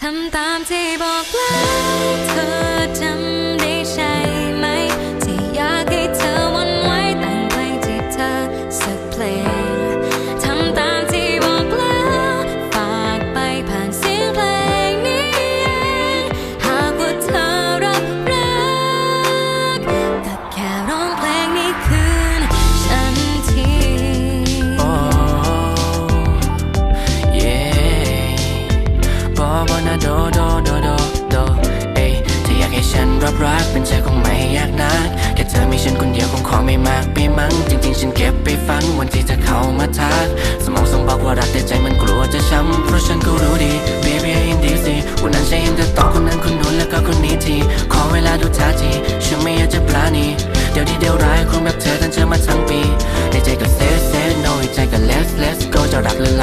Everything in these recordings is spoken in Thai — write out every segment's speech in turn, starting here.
ทำตามที่บอกแล้วเธอ คนเดียวคงไม่มากไปมั้ง จริงๆ ฉันเก็บไปฝันวันที่เธอเข้ามาทัก สมองส่งบอกว่ารักแต่ใจมันกลัวจะช้ำ เพราะฉันก็รู้ดี baby I in this วันนั้นฉันเห็นเธอต่อคนนั้นคนนู้นแล้วก็คนนี้ที ขอเวลาดูท่าที ฉันไม่อยากจะปลานีเดี๋ยวดีเดี๋ยวร้ายคงแบบเธอทั้งเจอมาทั้งปี ในใจก็ say say no ในใจก็ let's let's go จะรักหรือ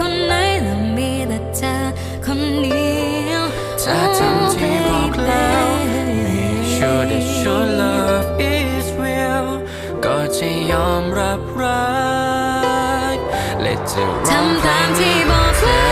คนไหนแล้วมีแต่เธอคนเดียวเธอทำที่บอกแล้ว Make sure that your love is real ก็จะยอมรับรักและจะร้องทำตามที่บอกแล้ว